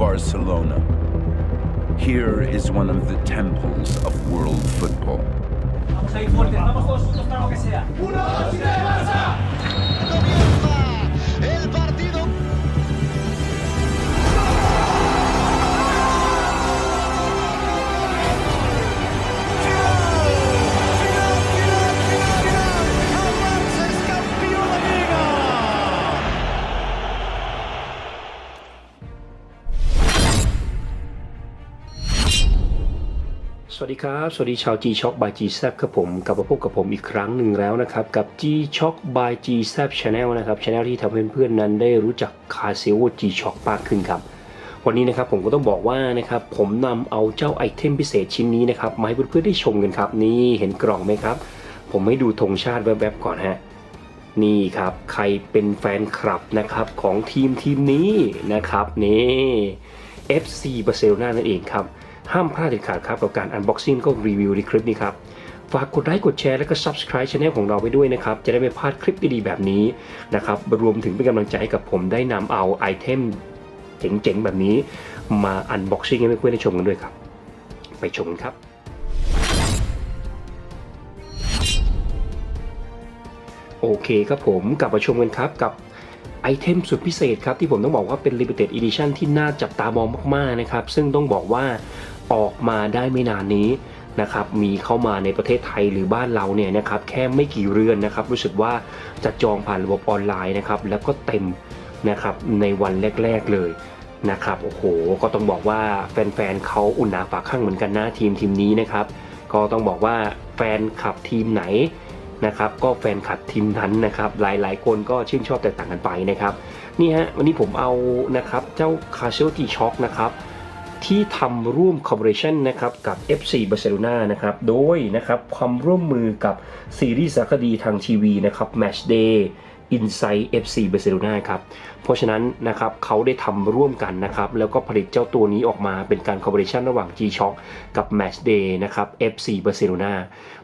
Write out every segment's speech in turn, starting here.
Barcelona. Here is one of the temples of world football. Vamos สวัสดีครับ สวัสดีชาว G Shock by G s a p ครับผม กลับมาพบกับผมอีกครั้งหนึ่งแล้วนะครับ กับ G Shock by G s a p Channel นะครับ Channel ที่ทำให้เพื่อนๆนั้นได้รู้จักคาเซโอ G Shock มากขึ้นครับ วันนี้นะครับผมก็ต้องบอกว่านะครับ ผมนำเอาเจ้าไอเทมพิเศษชิ้นนี้นะครับ มาให้เพื่อนๆได้ชมกันครับ นี่เห็นกล่องไหมครับ ผมให้ดูธงชาติแวบๆก่อนฮะ นี่ครับ ใครเป็นแฟนคลับนะครับของทีมทีมนี้นะครับ นี่ FC บาร์เซโลนานั่นเองครับ ห้ามพลาดเด็ดขาดครับกับการ unboxing ก็รีวิวในคลิปนี้ครับ ฝากกดไลค์กดแชร์แล้วก็ subscribe channel ของเราไปด้วยนะครับ จะได้ไม่พลาดคลิปดีๆแบบนี้นะครับรวมถึงเป็นกำลังใจให้กับผมได้นำเอาไอเทมเจ๋งๆ แบบนี้มา unboxing ให้เพื่อนๆได้ชมกันด้วยครับ ไปชมกันครับโอเคครับผมกลับมาชมกันครับกับไอเทมสุดพิเศษครับที่ผมต้องบอกว่าเป็น Limited Edition ที่น่าจับตามองมากๆนะครับ ซึ่งต้องบอกว่า ออกมาได้ไม่นานนี้นะครับมีเข้ามาในประเทศไทยหรือบ้านเราเนี่ยนะครับแค่ไม่กี่เรือนนะครับรู้สึกว่าจะจองผ่านระบบออนไลน์นะครับแล้วก็เต็มนะครับในวันแรก ๆเลยนะครับโอ้โหก็ต้องบอกว่าแฟนๆเขาอุ่นหนาฝาข้างเหมือนกันนะทีมทีมนี้นะครับก็ต้องบอกว่าแฟนคลับทีมไหนนะครับก็แฟนคลับทีมนั้นนะครับหลายๆ คนก็ชื่นชอบแตกต่างกันไปนะครับนี่ฮะวันนี้ผมเอานะครับเจ้า c a s i o t Shock นะครับ ที่ทำร่วม collaboration นะครับกับ FC Barcelona นะครับโดยนะครับความร่วมมือกับซีรีส์สารคดีทางทีวีนะครับ Match Day Inside FC Barcelona ครับเพราะฉะนั้นนะครับเขาได้ทำร่วมกันนะครับแล้วก็ผลิตเจ้าตัวนี้ออกมาเป็นการ collaboration ระหว่าง G-Shock กับ Match Day นะครับ FC Barcelona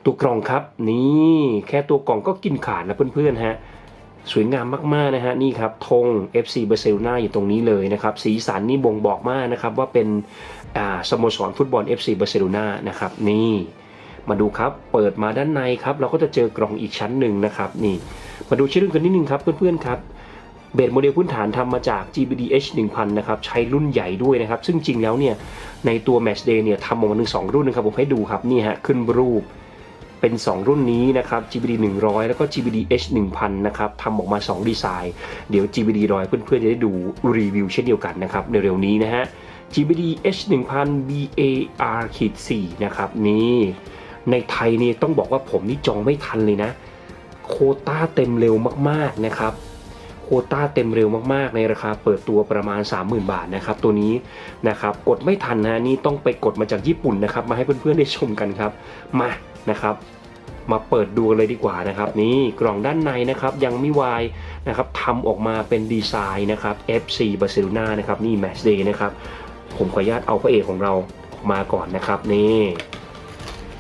ตัวกล่องครับ นี่แค่ตัวกล่องก็กินขาดแล้วเพื่อนๆฮะ สวยงามมากๆนะฮะนี่ครับธง FC Barcelona อยู่ตรงนี้เลยนะครับสีสันนี่บ่งบอกมากนะครับว่าเป็นสโมสรฟุตบอล FC Barcelona นะครับนี่มาดูครับเปิดมาด้านในครับเราก็จะเจอกล่องอีกชั้นหนึ่งนะครับนี่มาดูชื่อรื่องกันนิดนึงครับเพื่อนๆครับเบสโมเดลพื้นฐานทำมาจาก GBDH 1000 นะครับ ใช้รุ่นใหญ่ด้วยนะครับ ซึ่งจริงแล้วเนี่ย ในตัว Match Day เนี่ยทำออกมาถึง2รุ่นนะครับ ผมให้ดูครับ นี่ฮะ ขึ้นรูป เป็น 2 รุ่นนี้นะครับ GBD 100 แล้วก็ GBD H 1000นะครับทำออกมา 2 ดีไซน์ เดี๋ยว GBD 100 เพื่อนๆ จะได้ดูรีวิวเช่นเดียวกันนะครับในเร็วนี้นะฮะ GBD H 1000 BAR 4นะครับนี่ในไทยนี่ต้องบอกว่าผมนี่จองไม่ทันเลยนะ โคต้าเต็มเร็วมากๆนะครับโคต้าเต็มเร็วมากๆ ในราคาเปิดตัวประมาณ 30,000 บาทนะครับตัวนี้นะครับกดไม่ทันนะนี่ต้องไปกดมาจากญี่ปุ่นนะครับมาให้เพื่อนๆได้ชมกันครับมา นะครับ มาเปิดดูกันเลยดีกว่านะครับ นี่กล่องด้านในนะครับยังไม่วายนะครับทำออกมาเป็นดีไซน์นะครับ FC Barcelona นะครับนี่ Match Day นะครับ ผมขออนุญาตเอาพระเอกของเราออกมาก่อนนะครับ นี่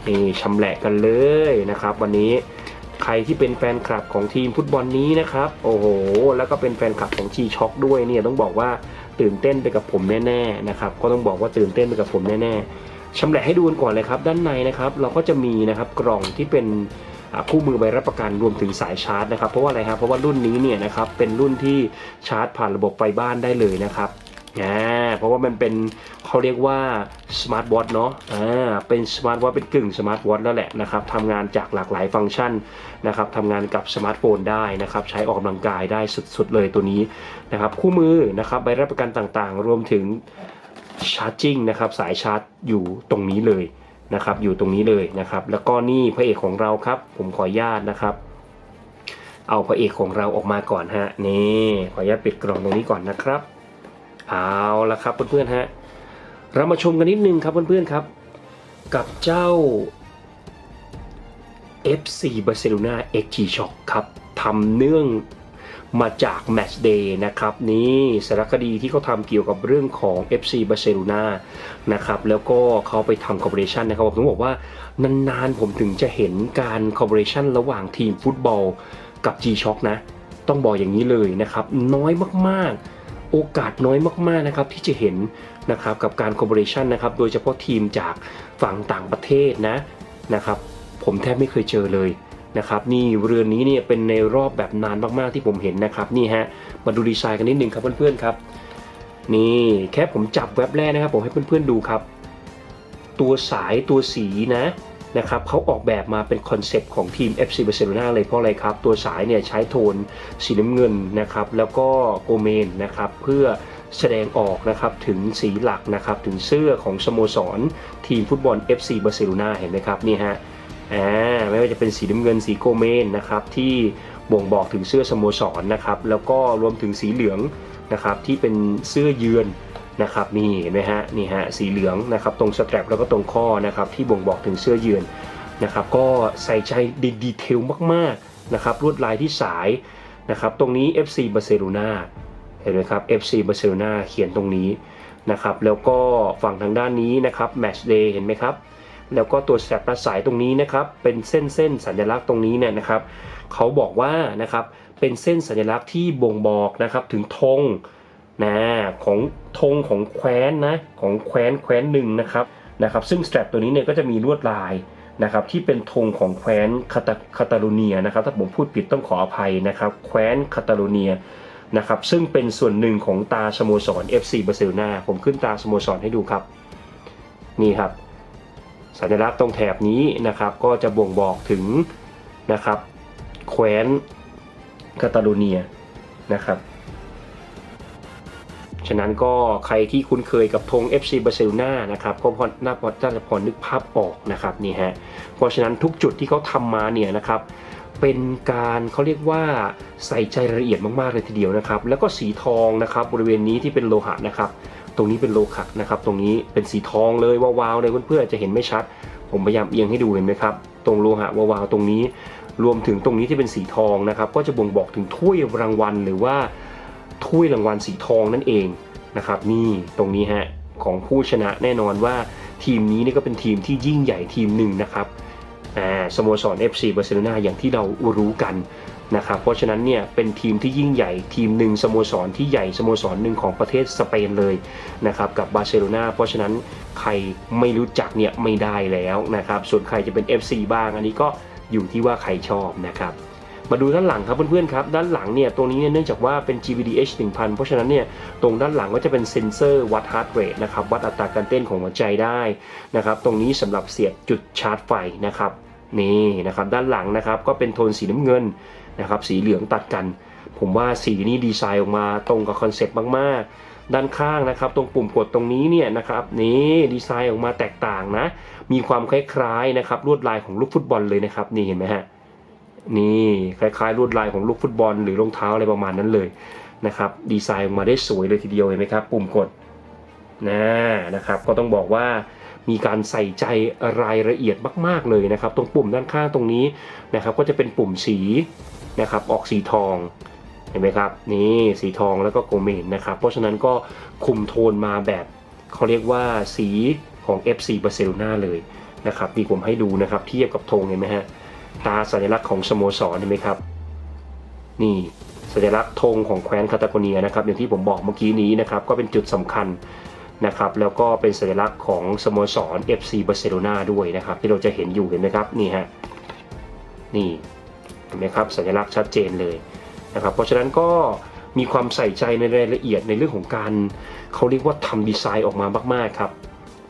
นี่ชำแหละกันเลยนะครับ วันนี้ใครที่เป็นแฟนคลับของทีมฟุตบอลนี้นะครับ โอ้โห แล้วก็เป็นแฟนคลับของชีช็อกด้วยเนี่ยต้องบอกว่าตื่นเต้นไปกับผมแน่ ๆ นะครับ ก็ต้องบอกว่าตื่นเต้นไปกับผมแน่ ๆ ชำแหละให้ดูกันก่อนเลยครับ ด้านในนะครับ เราก็จะมีนะครับกล่องที่เป็นคู่มือใบรับประกันรวมถึงสายชาร์จนะครับ เพราะว่าอะไรครับเพราะว่ารุ่นนี้เนี่ยนะครับเป็นรุ่นที่ชาร์จผ่านระบบไฟบ้านได้เลยนะครับอ่าเพราะว่ามันเป็นเขาเรียกว่าสมาร์ทวอทเนาะอ่าเป็นสมาร์ทวอทเป็นกึ่งสมาร์ทวอทแล้วแหละนะครับทำงานจากหลากหลายฟังก์ชันนะครับทำงานกับสมาร์ทโฟนได้นะครับ ใช้ออกกำลังกายได้สุดๆเลยตัวนี้นะครับ คู่มือนะครับใบรับประกันต่างๆ รวมถึง ชาร์จิ่งนะครับสายชาร์จอยู่ตรงนี้เลยนะครับอยู่ตรงนี้เลยนะครับ แล้วก็นี่พระเอกของเราครับ ผมขออนุญาตนะครับ เอาพระเอกของเราออกมาก่อนฮะนี่ขออนุญาตปิดกล่องตรงนี้ก่อนนะครับ เอาละครับเพื่อนๆฮะเรามาชมกันนิดนึงครับเพื่อนๆครับ กับเจ้า FC Barcelona XG Shock ครับทำเนื่อง มาจาก Match Day นะครับนี่สารคดีที่เขาทำเกี่ยวกับเรื่องของ FC Barcelona นะครับแล้วก็เขาไปทำ collaboration นะครับผมต้องบอกว่านานๆผมถึงจะเห็นการ collaboration ระหว่างทีมฟุตบอลกับ G Shock นะ ต้องบอกอย่างนี้เลยนะครับ น้อยมากๆ โอกาสน้อยมากๆนะครับที่จะเห็นนะครับกับการคอ l บ o r a t i o n นะครับโดยเฉพาะทีมจากฝั่งต่างประเทศนะนะครับผมแทบไม่เคยเจอเลย นะครับนี่เรือนนี้เนี่ยเป็นในรอบแบบนานมากๆที่ผมเห็นนะครับนี่ฮะมาดูดีไซน์กันนิดนึงครับเพื่อนๆครับ นี่แค่ผมจับแว็บแรกนะครับ ผมให้เพื่อนๆดูครับ ตัวสายตัวสีนะนะครับเขาออกแบบมาเป็นคอนเซปต์ของทีม FC Barcelona เลยเพราะอะไรครับ ตัวสายเนี่ยใช้โทนสีน้ำเงินนะครับ แล้วก็โกเมนนะครับ เพื่อแสดงออกนะครับถึงสีหลักนะครับ ถึงเสื้อของสโมสร ทีมฟุตบอล FC Barcelona เห็นไหมครับนี่ฮะ อ่าไม่ว่าจะเป็นสีน้ำเงินสีโกเมนนะครับที่บ่งบอกถึงเสื้อสโมสรนะครับแล้วก็รวมถึงสีเหลืองนะครับที่เป็นเสื้อเยือนนะครับนี่เห็นไหมฮะนี่ฮะสีเหลืองนะครับตรงสแตรปแล้วก็ตรงข้อนะครับที่บ่งบอกถึงเสื้อเยือนนะครับก็ใส่ใจดีดีเทลมากๆนะครับลวดลายที่สายนะครับตรงนี้ FC Barcelona เห็นไหมครับ FC Barcelona เขียนตรงนี้นะครับแล้วก็ฝั่งทางด้านนี้นะครับ Match Day เห็นไหมครับ แล้วก็ตัวแตรปประสายตรงนี้นะครับเป็นเส้นเส้นสัญลักษณ์ตรงนี้เนี่ยนะครับเขาบอกว่านะครับเป็นเส้นสัญลักษณ์ที่บ่งบอกนะครับถึงธงนะของธงของแคว้นนะของแคว้นแคว้นหนึ่งนะครับนะครับซึ่งสแตรปตัวนี้เนี่ยก็จะมีลวดลายนะครับที่เป็นธงของแคว้นคาตาคาตาลูเนียนะครับถ้าผมพูดผิดต้องขออภัยนะครับแคว้นคาตาลูเนียนะครับซึ่งเป็นส่วนหนึ่งของตาสโมสร FC บาร์เซโลนาผมขึ้นตาสโมสรให้ดูครับ นี่ครับ สัญลักษณ์ตรงแถบนี้นะครับ ก็จะบ่งบอกถึงนะครับแคว้นคาตาลูเนียนะครับฉะนั้นก็ใครที่คุ้นเคยกับธง FC Barcelona นะครับก็พอน่าพอจะพอนึกภาพออกนะครับนี่ฮะเพราะฉะนั้นทุกจุดที่เขาทำมาเนี่ยนะครับเป็นการเขาเรียกว่าใส่ใจรายละเอียดมากๆเลยทีเดียวนะครับ แล้วก็สีทองนะครับบริเวณนี้ที่เป็นโลหะนะครับ ตรงนี้เป็นโลหะนะครับ ตรงนี้เป็นสีทองเลยวาวๆเลยเพื่อนๆจะเห็นไม่ชัด ผมพยายามเอียงให้ดูเห็นไหมครับ ตรงโลหะวาวๆตรงนี้ รวมถึงตรงนี้ที่เป็นสีทองนะครับ ก็จะบ่งบอกถึงถ้วยรางวัลหรือว่าถ้วยรางวัลสีทองนั่นเองนะครับ นี่ตรงนี้ฮะของผู้ชนะแน่นอนว่าทีมนี้นี่ก็เป็นทีมที่ยิ่งใหญ่ทีมหนึ่งนะครับ สโมสร FC บาร์เซโลนาอย่างที่เรารู้กันนะครับเพราะฉะนั้นเนี่ยเป็นทีมที่ยิ่งใหญ่ทีมหนึ่งสโมสรที่ใหญ่สโมสรหนึ่งของประเทศสเปนเลยนะครับกับบาร์เซโลนาเพราะฉะนั้นใครไม่รู้จักเนี่ยไม่ได้แล้วนะครับส่วนใครจะเป็น FC บ้างอันนี้ก็อยู่ที่ว่าใครชอบนะครับมาดูด้านหลังครับเพื่อนๆครับด้านหลังเนี่ยตรงนี้เนี่ยเนื่องจากว่าเป็น GVDH 1000 เพราะฉะนั้นเนี่ยตรงด้านหลังก็จะเป็นเซ็นเซอร์วัดฮาร์ดเรทนะครับวัดอัตราการเต้นของหัวใจได้นะครับตรงนี้สำหรับเสียบจุดชาร์จไฟนะครับ นี่นะครับด้านหลังนะครับก็เป็นโทนสีน้ำเงินนะครับสีเหลืองตัดกัน ผมว่าสีนี้ดีไซน์ออกมาตรงกับคอนเซ็ปต์มากๆ ด้านข้างนะครับ ตรงปุ่มกดตรงนี้เนี่ยนะครับนี่ดีไซน์ออกมาแตกต่างนะ มีความคล้ายๆนะครับลวดลายของลูกฟุตบอลเลยนะครับนี่เห็นไหมฮะนี่คล้ายๆลวดลายของลูกฟุตบอลหรือรองเท้าอะไรประมาณนั้นเลยนะครับดีไซน์ออกมาได้สวยเลยทีเดียวเห็นไหมครับ ปุ่มกดนะนะครับก็ต้องบอกว่า มีการใส่ใจรายละเอียดมาก ๆเลยนะครับ ตรงปุ่มด้านข้างตรงนี้นะครับ ก็จะเป็นปุ่มสีนะครับ ออกสีทองเห็นไหมครับ นี่สีทองแล้วก็โกเมนนะครับ เพราะฉะนั้นก็คุมโทนมาแบบเขาเรียกว่าสีของ FC Barcelona เลยนะครับดีผมให้ดูนะครับ เทียบกับธงเห็นไหมฮะตาสัญลักษณ์ของสโมสรเห็นไหมครับ นี่สัญลักษณ์ธงของแคว้นคาตาโกเนียนะครับอย่างที่ผมบอกเมื่อกี้นี้นะครับ ก็เป็นจุดสำคัญ นะครับแล้วก็เป็นสัญลักษณ์ของสโมสร FC บาร์เซโลนาด้วยนะครับที่เราจะเห็นอยู่เห็นไหมครับนี่ฮะนี่เห็นไหมครับสัญลักษณ์ชัดเจนเลยนะครับเพราะฉะนั้นก็มีความใส่ใจในรายละเอียดในเรื่องของการเขาเรียกว่าทำดีไซน์ออกมามากๆครับ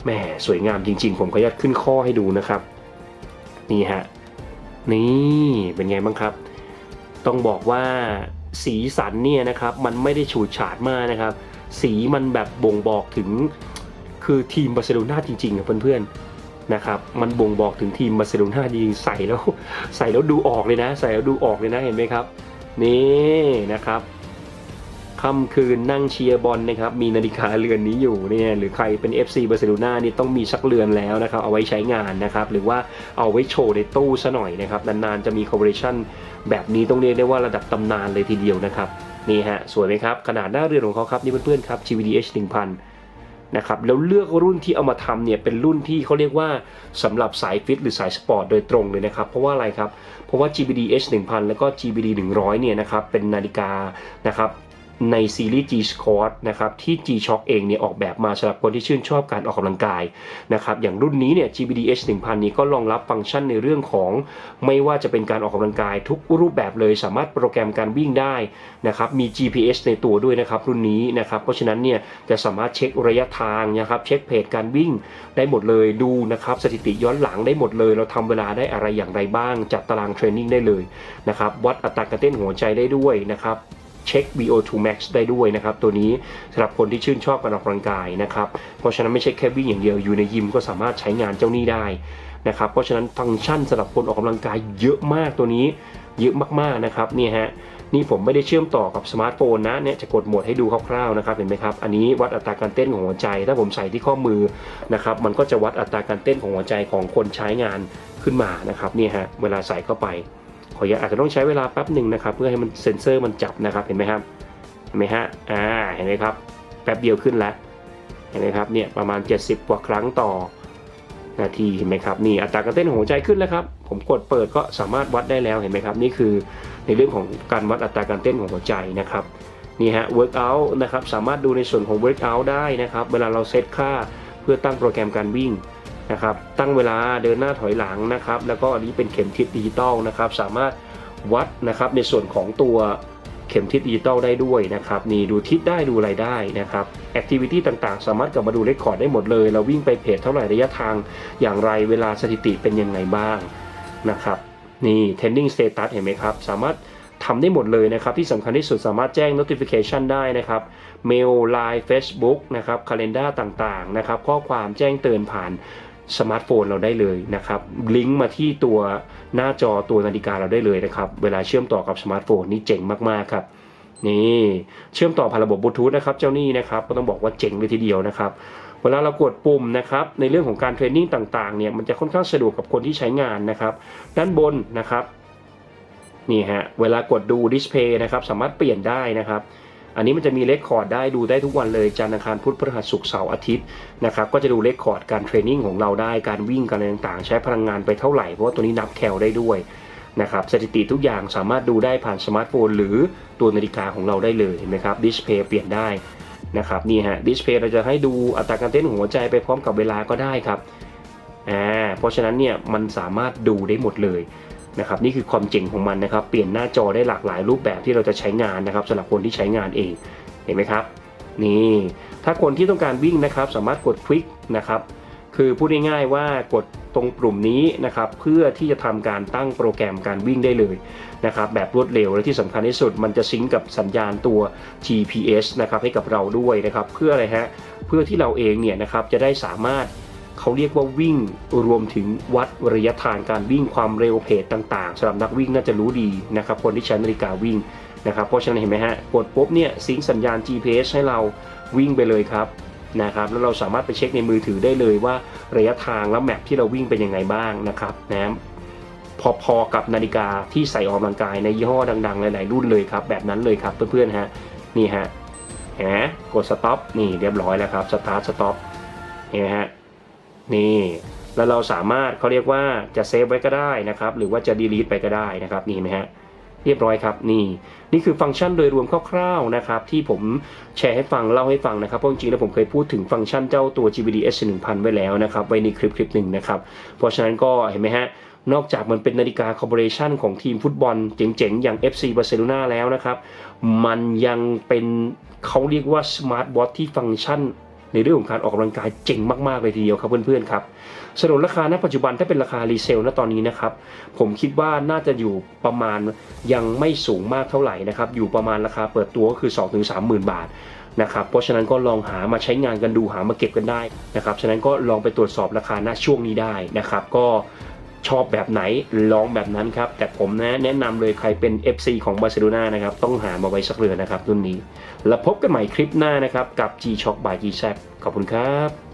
แหมสวยงามจริง ๆ ผมขออนุญาตขึ้นข้อให้ดูนะครับ นี่ฮะนี่เป็นไงบ้างครับ ต้องบอกว่าสีสันเนี่ยนะครับมันไม่ได้ฉูดฉาดมากนะครับ สีมันแบบบ่งบอกถึงคือทีมบาร์เซโลนาจริงๆอะเพื่อนๆนะครับมันบ่งบอกถึงทีมบาร์เซโลนาจริงๆใส่แล้วใส่แล้วดูออกเลยนะ ใส่แล้วดูออกเลยนะเห็นไหมครับ นี่นะครับค่ำคืนนั่งเชียร์บอลนะครับมีนาฬิกาเรือนนี้อยู่เนี่ยหรือใครเป็น FC บาร์เซโลนานี่ต้องมีสักเรือนแล้วนะครับเอาไว้ใช้งานนะครับหรือว่าเอาไว้โชว์ในตู้ซะหน่อยนะครับนานๆจะมีคอร์ปอเรชั่นแบบนี้ต้องเรียกได้ว่าระดับตำนานเลยทีเดียวนะครับ นี่ฮะสวยไหมครับ ขนาดหน้าเรือนของเขาครับนี่เพื่อนๆครับ GVDH 1000 นะครับ แล้วเลือกรุ่นที่เอามาทำเนี่ยเป็นรุ่นที่เขาเรียกว่าสำหรับสายฟิตหรือสายสปอร์ตโดยตรงเลยนะครับ เพราะว่าอะไรครับ เพราะว่า GBD H 1000 แล้วก็ GBD 100 เนี่ยนะครับเป็นนาฬิกานะครับ ในซีรีส์ G Squad นะครับที่ G Shock เองเนี่ยออกแบบมาสำหรับคนที่ชื่นชอบการออกกำลังกายนะครับอย่างรุ่นนี้เนี่ย GBDH 1000 นี้ก็รองรับฟังก์ชันในเรื่องของ ไม่ว่าจะเป็นการออกกำลังกายทุกรูปแบบเลยสามารถโปรแกรมการวิ่งได้นะครับมี GPS ในตัวด้วยนะครับรุ่นนี้นะครับเพราะฉะนั้นเนี่ยจะสามารถเช็คระยะทางนะครับเช็คเพจการวิ่งได้หมดเลยดูนะครับสถิติย้อนหลังได้หมดเลย เราทำเวลาได้อะไรอย่างไรบ้างจัดตารางเทรนนิ่งได้เลยนะครับวัดอัตราการเต้นหัวใจได้ด้วยนะครับ เช็ค VO2 max ได้ด้วยนะครับ ตัวนี้สำหรับคนที่ชื่นชอบการออกกำลังกายนะครับ เพราะฉะนั้นไม่ใช่แค่วิ่งอย่างเดียวอยู่ในยิมก็สามารถใช้งานเจ้านี้ได้นะครับ เพราะฉะนั้นฟังก์ชันสำหรับคนออกกำลังกายเยอะมากตัวนี้ เยอะมากๆนะครับนี่ฮะนี่ผมไม่ได้เชื่อมต่อกับสมาร์ทโฟนนะเนี่ยจะกดโหมดให้ดูคร่าวๆนะครับเห็นไหมครับอันนี้วัดอัตราการเต้นของหัวใจ ถ้าผมใส่ที่ข้อมือนะครับมันก็จะวัดอัตราการเต้นของหัวใจของคนใช้งานขึ้นมานะครับนี่ฮะเวลาใส่เข้าไป ขออนุญาตอาจจะต้องใช้เวลาแป๊บหนึ่งนะครับ เพื่อให้มันเซ็นเซอร์มันจับนะครับเห็นไหมครับเห็นไหมฮะอ่าเห็นไหมครับแป๊บเดียวขึ้นแล้วเห็นไหมครับเนี่ยประมาณ 70 กว่าครั้งต่อนาทีเห็นไหมครับนี่อัตราการเต้นหัวใจขึ้นแล้วครับ ผมกดเปิดก็สามารถวัดได้แล้วเห็นไหมครับ นี่คือในเรื่องของการวัดอัตราการเต้นของหัวใจนะครับนี่ฮะ workout นะครับสามารถดูในส่วนของ workout ได้นะครับ เวลาเราเซตค่าเพื่อตั้งโปรแกรมการวิ่ง นะครับตั้งเวลาเดินหน้าถอยหลังนะครับ แล้วก็อันนี้เป็นเข็มทิศดิจิตอลนะครับ สามารถวัดนะครับในส่วนของตัวเข็มทิศดิจิตอลได้ด้วยนะครับนี่ดูทิศได้ดูอะไรได้นะครับแอคทิวิตี้ต่างๆ สามารถกลับมาดูเรคคอร์ดได้หมดเลย เราวิ่งไปเพจเท่าไหร่ระยะทางอย่างไรเวลาสถิติเป็นยังไงบ้างนะครับนี่ trending status เห็นไหมครับ สามารถทำได้หมดเลยนะครับ ที่สำคัญที่สุดสามารถแจ้ง notification ได้นะครับ mail line facebook นะครับ calendar ต่างๆนะครับ ข้อความแจ้งเตือนผ่าน สมาร์ทโฟนเราได้เลยนะครับลิงก์มาที่ตัวหน้าจอตัวนาฬิกาเราได้เลยนะครับเวลาเชื่อมต่อกับสมาร์ทโฟนนี่เจ๋งมากๆครับนี่เชื่อมต่อผ่านระบบบลูทูธนะครับเจ้านี่นะครับก็ต้องบอกว่าเจ๋งเลยทีเดียวนะครับเวลาเรากดปุ่มนะครับในเรื่องของการเทรนนิ่งต่างๆเนี่ยมันจะค่อนข้างสะดวกกับคนที่ใช้งานนะครับด้านบนนะครับนี่ฮะเวลากดดูดิสเพย์นะครับสามารถเปลี่ยนได้นะครับ อันนี้มันจะมีเลคคอร์ดได้ดูได้ทุกวันเลยจันทร์อังคารพุธพฤหัสศุกร์เสาร์อาทิตย์นะครับก็จะดูเลคคอร์ดการเทรนนิ่งของเราได้การวิ่งการอะไรต่างๆ ใช้พลังงานไปเท่าไหร่เพราะว่าตัวนี้นับแคลได้ด้วยนะครับสถิติทุกอย่างสามารถดูได้ผ่านสมาร์ทโฟน หรือตัวนาฬิกาของเราได้เลยเห็นไหมครับดิสเพย์เปลี่ยนได้นะครับนี่ฮะดิสเพย์เราจะให้ดูอัตราการเต้นของหัวใจไปพร้อมกับเวลาก็ได้ครับอ่าเพราะฉะนั้นเนี่ยมันสามารถดูได้หมดเลย นะครับนี่คือความเจ๋งของมันนะครับ เปลี่ยนหน้าจอได้หลากหลายรูปแบบที่เราจะใช้งานนะครับสำหรับคนที่ใช้งานเองเห็นไหมครับนี่ถ้าคนที่ต้องการวิ่งนะครับ สามารถกดคลิกนะครับคือพูดง่ายๆว่ากดตรงปุ่มนี้นะครับเพื่อที่จะทำการตั้งโปรแกรมการวิ่งได้เลยนะครับแบบรวดเร็วและที่สำคัญที่สุด มันจะซิงกับสัญญาณตัว GPS นะครับให้กับเราด้วยนะครับเพื่ออะไรฮะเพื่อที่เราเองเนี่ยนะครับจะได้สามารถ เขาเรียกว่าวิ่งรวมถึงวัดระยะทางการวิ่งความเร็วเพจต่างๆสำหรับนักวิ่งน่าจะรู้ดีนะครับคนที่ใช้นาฬิกาวิ่งนะครับเพราะฉะนั้นเห็นไหมฮะกดปุ๊บเนี่ยซิงสัญญาณ GPS ให้เราวิ่งไปเลยครับนะครับแล้วเราสามารถไปเช็คในมือถือได้เลยว่าระยะทางและแมปที่เราวิ่งเป็นยังไงบ้างนะครับนะพอๆกับนาฬิกาที่ใส่ออกกำลังกายในยี่ห้อดังๆ หลายๆรุ่นเลยครับ แบบนั้นเลยครับเพื่อนๆฮะนี่ฮะเห็นไหมกดสต็อปนี่เรียบร้อยแล้วครับสตาร์ทสต็อปเห็นไหมฮะ นี่ แล้วเราสามารถเขาเรียกว่าจะเซฟไว้ก็ได้นะครับ หรือว่าจะดีลีทไปก็ได้นะครับนี่นไหมฮะเรียบร้อยครับนี่นี่คือฟังก์ชันโดยรวมคร่าวๆนะครับที่ผมแชร์ให้ฟังเล่าให้ฟังนะครับเพราะจริงๆแล้วผมเคยพูดถึงฟังก์ชันเจ้าตัว GBDS 1000ไว้แล้วนะครับไว้ในคลิปคลิปหนึ่งนะครับเพราะฉะนั้นก็เห็นไหมฮะนอกจากมันเป็นนาฬิกาคอร์ปอเรชันของทีมฟุตบอลเจ๋งๆ อย่าง FC บาร์เซโลนาแล้วนะครับ มันยังเป็นเขาเรียกว่าสมาร์ทวอทที่ฟังก์ชัน ในเรื่องของการออกกำลังกายเจ๋งมากๆเลยทีเดียวครับเพื่อนๆครับสนุนราคาณปัจจุบันถ้าเป็นราคารีเซลณตอนนี้นะครับผมคิดว่าน่าจะอยู่ประมาณยังไม่สูงมากเท่าไหร่นะครับอยู่ประมาณราคาเปิดตัวก็คือ 2-3หมื่นบาทนะครับเพราะฉะนั้นก็ลองหามาใช้งานกันดูหามาเก็บกันได้นะครับฉะนั้นก็ลองไปตรวจสอบราคาณช่วงนี้ได้นะครับก็ ชอบแบบไหนลองแบบนั้นครับ แต่ผมนะแนะนำเลยใครเป็น FC ของบาร์เซโลนานะครับ ต้องหามาไว้สักเรือนนะครับรุ่นนี้ แล้วพบกันใหม่คลิปหน้านะครับ กับ G Shock by G z ขอบคุณครับ